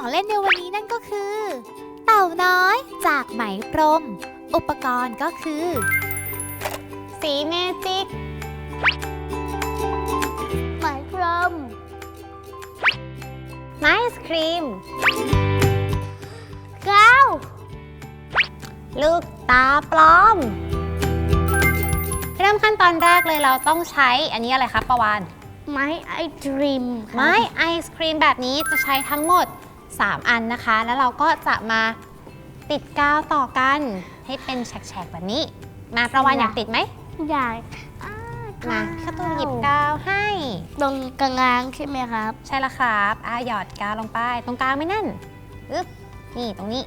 ของเล่นในวันนี้นั่นก็คือ เต่าน้อยจากไหมพรม อุปกรณ์ก็คือ สีเมจิกหมายพรมไอศครีมกาวลูกตาปลอม เริ่มขั้นตอนแรกเลยเราต้องใช้อันนี้อะไรครับประวาน ไม้ไอดรีมไม้ไอศครีมแบบนี้จะใช้ทั้งหมด 3 อันนะคะ แล้วเราก็จะมาติดกาวต่อกันให้เป็นแฉกๆแบบนี้ มาประวานอยากติดไหมใหญ่อ่ามาข้าตูนหยิบกาวให้ ตรงกลางๆใช่ไหมครับ ใช่แล้วครับอะหยอดกาวลงไปตรงกลางไม่แน่นอึ๊บนี่ตรงนี้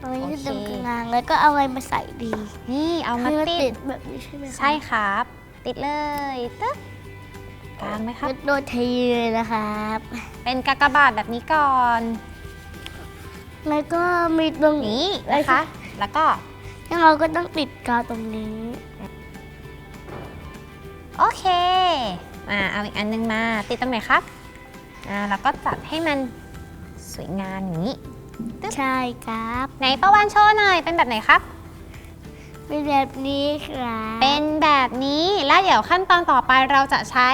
ตรงนี้โอเคตรงกลางๆแล้วก็เอาอะไรมาใส่ดี นี่เอามาคือติติดดแบบนี้ใช่ไหมครับใช่ครับ ติดเลยตึ๊บกลางไหมครับโดนทีเลยนะครับ เป็นกากบาทแบบนี้ก่อน แล้วก็มีตรงนี้นะคะ แล้วก็แล้วเราก็ต้องติดกาวตรงนี้ โอเคอ่าเอาอีกอันนึงมาติดตรงไหนครับอ่าแล้วก็จัดให้มันสวยงามอย่างนี้ใช่ครับ ไหนประวันโชว์หน่อยเป็นแบบไหนครับเป็นแบบนี้ครับ เป็นแบบนี้แล้วเดี๋ยวขั้นตอนต่อไปเราจะใช้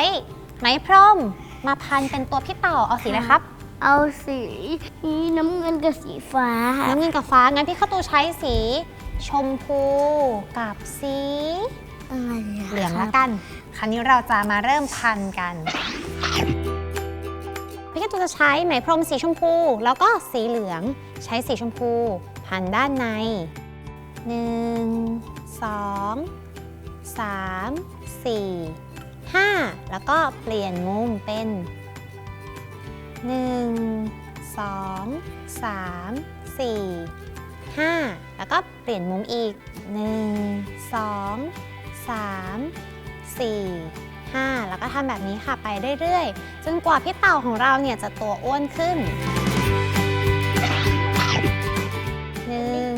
ไหมพรมมาพันเป็นตัวพี่เต่าเอาสีอะไรครับ เอาสีน้ำเงินกับสีฟ้า น้ำเงินกับฟ้า งั้นพี่เข้าตูใช้สี ชมพูกับสีอะไระเหลืองครัละบกัน คราวนี้เราจะมาเริ่มพันกัน พี่เข้าตูจะใช้ไหมพรมสีชมพู แล้วก็สีเหลือง ใช้สีชมพู พันด้านใน1 2 3 4 5แล้วก็เปลี่ยนมุมเป็น 1 2 3 4 5แล้วก็เปลี่ยนมุมอีก1 2 3 4 5แล้วก็ทำแบบนี้ค่ะไปเรื่อยๆ จนกว่าพี่เต่าของเราเนี่ยจะตัวอ้วนขึ้น1หนึ่ง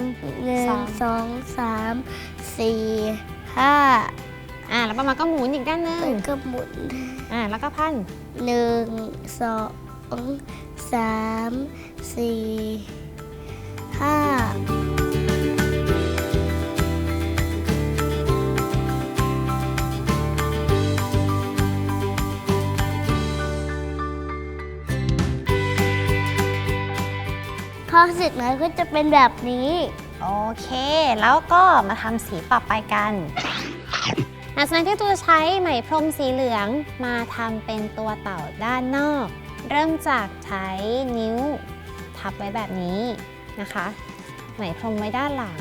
สองสองสามสี่ห้าอ่าแล้วประมาณก็หมุนอีกด้านหนึงแล้วก็หมุนอ่าแล้วก็พันหนึ่งสอง สามสี่ห้าพอเสร็จแล้วก็จะเป็นแบบนี้ โอเค แล้วก็มาทำสีต่อไปกันหลังจากนั้นที่ตัวใช้ไหมพรมสีเหลืองมาทำเป็นตัวเต่าด้านนอก เริ่มจากใช้นิ้วทับไว้แบบนี้นะคะ ไหมพรมไว้ด้านหลัง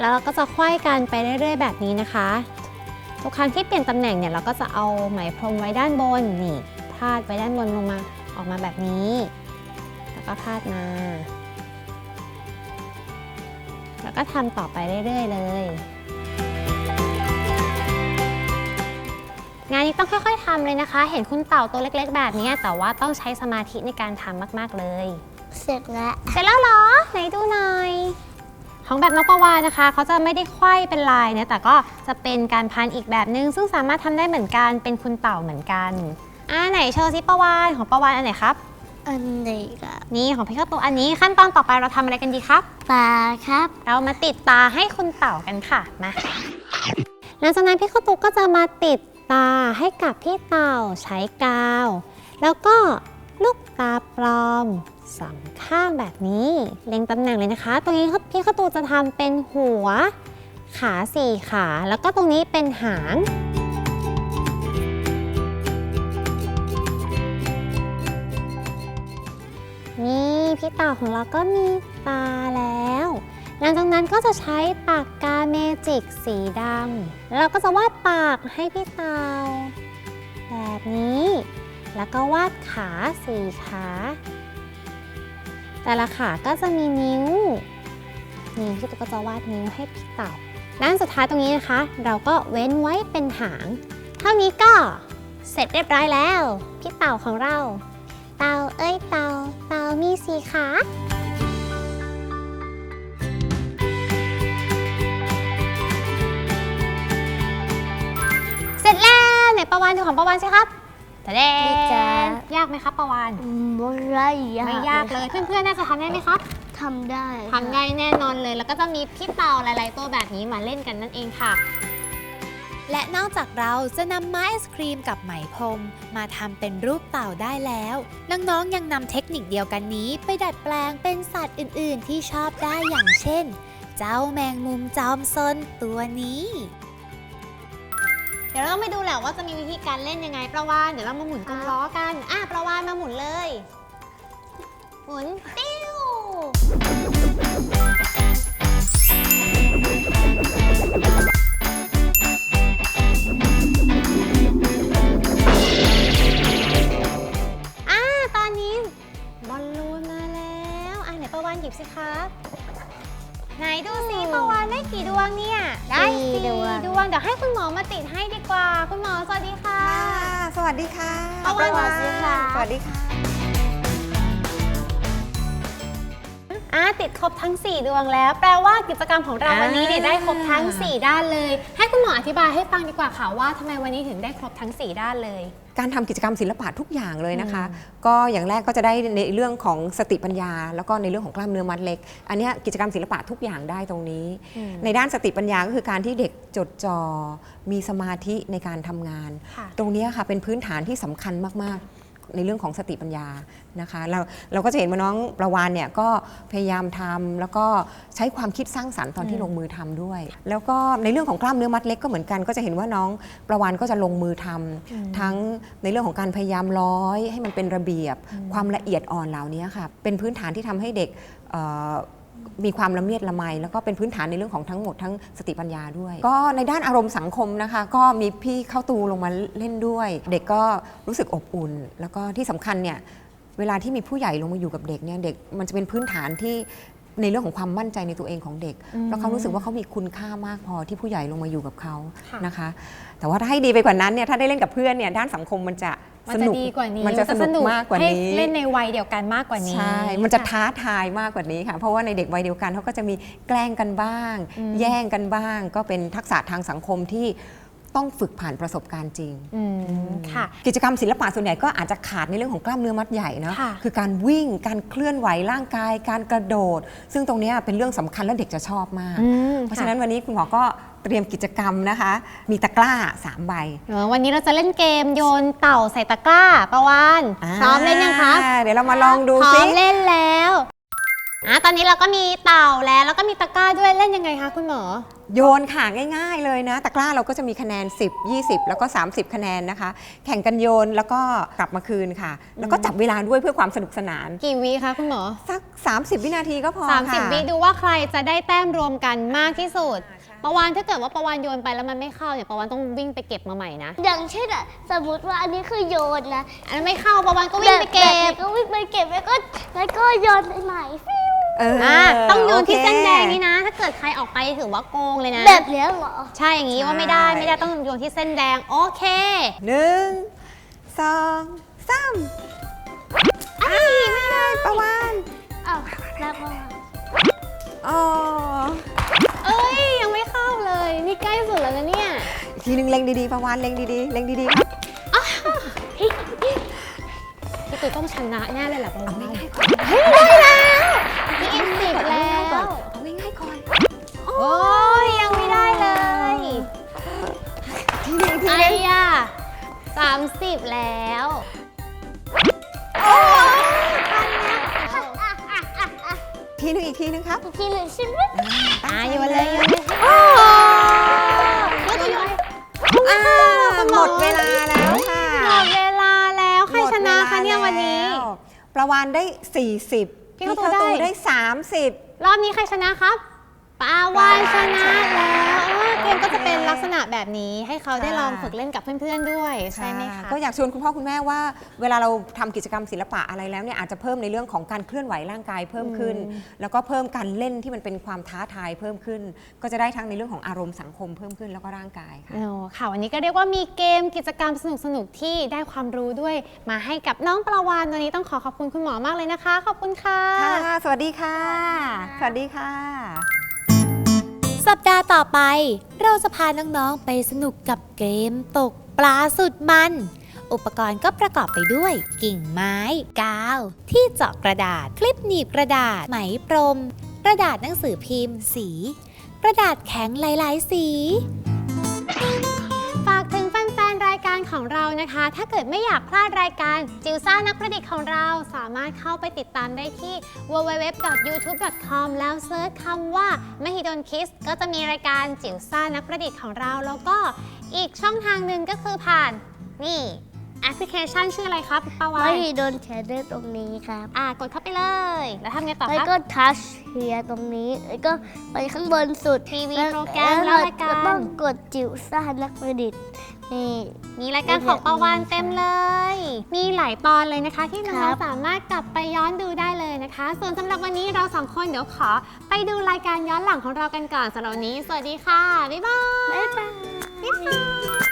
แล้วเราก็จะไขว้กันไปเรื่อย ๆ แบบนี้นะคะ ทุกครั้งที่เปลี่ยนตำแหน่งเนี่ยเราก็จะเอาไหมพรมไว้ด้านบนนี่ พาดไว้ด้านบนลงมาออกมาแบบนี้ แล้วก็พาดมา แล้วก็ทำต่อไปเรื่อยๆเลย งานนี้ต้องค่อยๆทำเลยนะคะ เห็นคุณเต่าตัวเล็กๆ แบบนี้ แต่ว่าต้องใช้สมาธิในการทำมากๆเลย เสร็จแล้ว เสร็จแล้วเหรอ ไหนดูหน่อยของแบบน้องประวานนะคะ เขาจะไม่ได้ไขว้เป็นลายนะแต่ก็จะเป็นการพันอีกแบบนึง ซึ่งสามารถทำได้เหมือนกันเป็นคุณเต่าเหมือนกัน อ่าไหนโชว์ซิประวานของประวานอันไหนครับ อันนี้ครับนี่ของพี่ข้าวตัวอันนี้ขั้นตอนต่อไปเราทำอะไรกันดีครับ ปลาครับ เรามาติดตาให้คุณเต่ากันค่ะมาหลังจากนั้นพี่ข้าวตุกก็จะมาติดตาให้กับพี่เต่าใช้กาว แล้วก็ลูกตาปลอมสองข้างแบบนี้เล็งตำแหน่งเลยนะคะ ตรงนี้พี่ข้าวตูจะทำเป็นหัว ขาสี่ขา แล้วก็ตรงนี้เป็นหาง พี่เต่าของเราก็มีตาแล้ว หลังจากนั้นก็จะใช้ปากกาเมจิกสีดำแล้วเราก็จะวาดปากให้พี่เต่าแบบนี้ แล้วก็วาดขาสี่ขา แต่ละขาก็จะมีนิ้ว นี่พี่ตุ๊กก็จะวาดนิ้วให้พี่เต่า ด้านสุดท้ายตรงนี้นะคะ เราก็เว้นไว้เป็นหาง เท่านี้ก็เสร็จเรียบร้อยแล้ว พี่เต่าของเรา เต่าเอ้ยเต่าเต่ามีสีขาเสร็จแล้วไหนประวานดูของประวานสิครับทะเลนี่จ้ะยากไหมครับประวานไม่ไรยากไม่ยากเลยเพื่อนๆน่าจะทำได้ไหมครับ ทำได้ทำได้แน่นอนเลย แล้วก็จะมีพี่เต่าหลาย ๆ ตัวแบบนี้มาเล่นกันนั่นเองค่ะ และนอกจากเราจะนำไม้ไอศครีมกับไหมพรมมาทำเป็นรูปเต่าได้แล้ว น้องๆยังนำเทคนิคเดียวกันนี้ไปดัดแปลงเป็นสัตว์อื่นๆ ที่ชอบได้อย่างเช่น เจ้าแมงมุมจอมซนตัวนี้ เดี๋ยวเราต้องไปดูแหละว่าจะมีวิธีการเล่นยังไงประวานเดี๋ยวเรามาหมุนกลมล้อกันอะประวานมาหมุนเลย หมุนติ้ว วัสดีค่ะประวานประสวัสดีค่ะ สวัสดีค่ะอ่าติดครบทั้ง 4 ดวงแล้ว แปลว่ากิจกรรมของเราวันนี้เนี่ยได้ครบทั้ง 4 ด้านเลย ให้คุณหมออธิบายให้ฟังดีกว่าค่ะว่าทำไมวันนี้ถึงได้ครบทั้ง 4 ด้านเลย การทำกิจกรรมศิลปะทุกอย่างเลยนะคะ ก็อย่างแรกก็จะได้ในเรื่องของสติปัญญา แล้วก็ในเรื่องของกล้ามเนื้อมัดเล็ก อันเนี้ยกิจกรรมศิลปะทุกอย่างได้ตรงนี้อืมในด้านสติปัญญาก็คือการที่เด็กจดจ่อมีสมาธิในการทำงานค่ะตรงเนี้ยค่ะเป็นพื้นฐานที่สำคัญมากๆ ในเรื่องของสติปัญญานะคะเราเราก็จะเห็นว่าน้องประวานเนี่ยก็พยายามทำแล้วก็ใช้ความคิดสร้างสรรค์ตอนที่ลงมือทำด้วย แล้วก็ในเรื่องของกล้ามเนื้อมัดเล็กก็เหมือนกัน ก็จะเห็นว่าน้องประวานก็จะลงมือทำทั้งในเรื่องของการพยายามร้อย ให้มันเป็นระเบียบความละเอียดอ่อนเหล่านี้ค่ะเป็นพื้นฐานที่ทำให้เด็กเอ่อ มีความละเมียดละไมแล้วก็เป็นพื้นฐานในเรื่องของทั้งหมดทั้งสติปัญญาด้วย ก็ในด้านอารมณ์สังคมนะคะ ก็มีพี่เข้าตูลงมาเล่นด้วย เด็กก็รู้สึกอบอุ่น แล้วก็ที่สำคัญเนี่ยเวลาที่มีผู้ใหญ่ลงมาอยู่กับเด็กเนี่ยเด็กมันจะเป็นพื้นฐานที่ ในเรื่องของความมั่นใจในตัวเองของเด็ก แล้วเขารู้สึกว่าเขามีคุณค่ามากพอที่ผู้ใหญ่ลงมาอยู่กับเขาค่ะนะคะ แต่ว่าถ้าให้ดีไปกว่านั้นเนี่ยถ้าได้เล่นกับเพื่อนเนี่ยด้านสังคมมันจะมันสจะนุกดีกว่านี้มันจะสนุกมากกว่าให้นี้เล่นในวัยเดียวกันมากกว่านี้ใช่มันจะท้าทายมากกว่านี้ค่ะ เพราะว่าในเด็กวัยเดียวกันเขาก็จะมีแกล้งกันบ้างอืมแย่งกันบ้าง ก็เป็นทักษะทางสังคมที่ ต้องฝึกผ่านประสบการณ์จริง อืมค่ะ กิจกรรมศิลปะส่วนใหญ่ก็อาจจะขาดในเรื่องของกล้ามเนื้อมัดใหญ่นะค่ะคือการวิ่งการเคลื่อนไหวร่างกาย การกระโดด ซึ่งตรงเนี้ยเป็นเรื่องสำคัญและเด็กจะชอบมาก อืมเพราะฉะนั้นวันนี้คุณหมอก็เตรียมกิจกรรมนะคะ มีตะกร้าสามใบ เออวันนี้เราจะเล่นเกมโยนเต่าใส่ตะกร้าประวานพร้อมเล่นยังคะอ่าเดี๋ยวเรามาลองดูพร้อซิมเล่นแล้ว อะตอนนี้เราก็มีเต่าแล้ว แล้วก็มีตะกร้าด้วยเล่นยังไงคะคุณหมอ โยนค่ะง่าย ๆเลยนะ ตะกร้าเราก็จะมีคะแนน 10 20 แล้วก็ 30 คะแนนนะคะ แข่งกันโยนแล้วก็กลับมาคืนค่ะ แล้วก็จับเวลาด้วยเพื่อความสนุกสนาน กี่วิคะคุณหมอ สัก 30 วินาทีก็พอค่ะ 30 วิดูว่าใครจะได้แต้มรวมกันมากที่สุดประวานถ้าเกิดว่าประวานโยนไปแล้วมันไม่เข้าเนี่ยประวานต้องวิ่งไปเก็บมาใหม่นะอย่างเช่นอะสมมติว่าอันนี้คือโยนนะอันนั้นไม่เข้าประวานก็วิ่งไปเก็แบบบนี้ก็วิ่งไปเก็บแล้วก็แล้วก็โยนไปใหม่ฟิว เอออะต้องโยนที่โอคเส้นแดงนี่นะ ถ้าเกิดใครออกไปถือว่าโกงเลยนะ แบบเนี้ยเหรอ ใช่อย่างนี้ว่าไม่ได้ใช่ไม่ได้ต้องโยนที่เส้นแดงโอเคหนึ่งสองสามอ้าไม่ได้ประวานอ้าวแล้วก็อ๋อเอ้ยยังไม่เข้าเลย นี่ใกล้สุดแล้วนะเนี่ยอีกทีหนึงเล็งดีๆประวานเล็งดีๆเล็งดีๆครับพี่ตุ้ยต้องชนะแน่เลยแหละประวานง่ายๆก่อนพี่อิม สิบแล้วเอาง่ายๆก่อนโอ้ยยังไม่ได้เลยทีหนึงทีไอ้หนึงยาสามสิบแล้วทีหนึงอีกทีหนึงครับอีกทีหนึ่งใช่ไหมอะโยนเลยโยนเลยก็จะโยนอ่าหมดเวลาแล้วค่ะหมดเวลาแล้วใครชนะคะเนี่ยวันนี้หมดเวลาแล้วประวานได้ 40 พี่เข้าตูได้ ได้ 30 รอบนี้ใครชนะครับ ปาวานชนะแล้วเออเกมก็จะเป็นลักษณะแบบนี้ให้เขาได้ค่ะลองฝึกเล่นกับเพื่อนๆด้วยใช่ไหมคะ ก็อยากชวนคุณพ่อคุณแม่ว่า เวลาเราทำกิจกรรมศิลปะอะไรแล้วเนี่ยอาจจะเพิ่มในเรื่องของการเคลื่อนไหวร่างกายเพิ่มขึ้น แล้วก็เพิ่มการเล่นที่มันเป็นความท้าทายเพิ่มขึ้น ก็จะได้ทั้งในเรื่องของอารมณ์สังคมเพิ่มขึ้นแล้วก็ร่างกายค่ะ โอ้ค่ะวันนี้ก็เรียกว่ามีเกมกิจกรรมสนุกๆ ที่ได้ความรู้ด้วย มาให้กับน้องประวานวันนี้ต้องขอขอบคุณคุณหมอมากเลยนะคะ ขอบคุณค่ะ ค่ะ สวัสดีค่ะ สวัสดีค่ะ สัปดาห์ต่อไป เราจะพาน้องๆไปสนุกกับเกมตกปลาสุดมัน อุปกรณ์ก็ประกอบไปด้วย กิ่งไม้ กาว ที่เจาะกระดาษ คลิปหนีบกระดาษ ไหมพรม กระดาษหนังสือพิมพ์ สี กระดาษแข็งหลายๆ สี เรานะคะ ถ้าเกิดไม่อยากพลาดรายการจิวซ่านักประดิษฐ์ของเราสามารถเข้าไปติดตามได้ที่ www.youtube.com แล้วเซิร์ชคำว่า Mahidol Kids ก็จะมีรายการจิวซ่านักประดิษฐ์ของเรา แล้วก็อีกช่องทางหนึ่งก็คือผ่านนี่แอปพลิเคชันชื่ออะไรครับปาวาไม่ยโดนแชร์ได้ตรงนี้ครับอ่ากดเข้าไปเลย แล้วทำไงต่อแล้วครับ ก็ทัชเฮียตรงนี้แล้วก็ไปข้างบนสุดทีวีแล้วโปรแกรมแล้วและรายการ ต้องกดจิ๋วซ่านักประดิษฐ์ นี่มีรายการของปาวานเต็มเลย มีหลายตอนเลยนะคะ ที่คน้รัองบๆสามารถกลับไปย้อนดูได้เลยนะคะ ส่วนสำหรับวันนี้เราสองคนเดี๋ยวขอ ไปดูรายการย้อนหลังของเรากันก่อนสำหรับวันนี้ สวัสดีค่ะ บ๊ายบาย บ๊ายบายบ๊ายบาย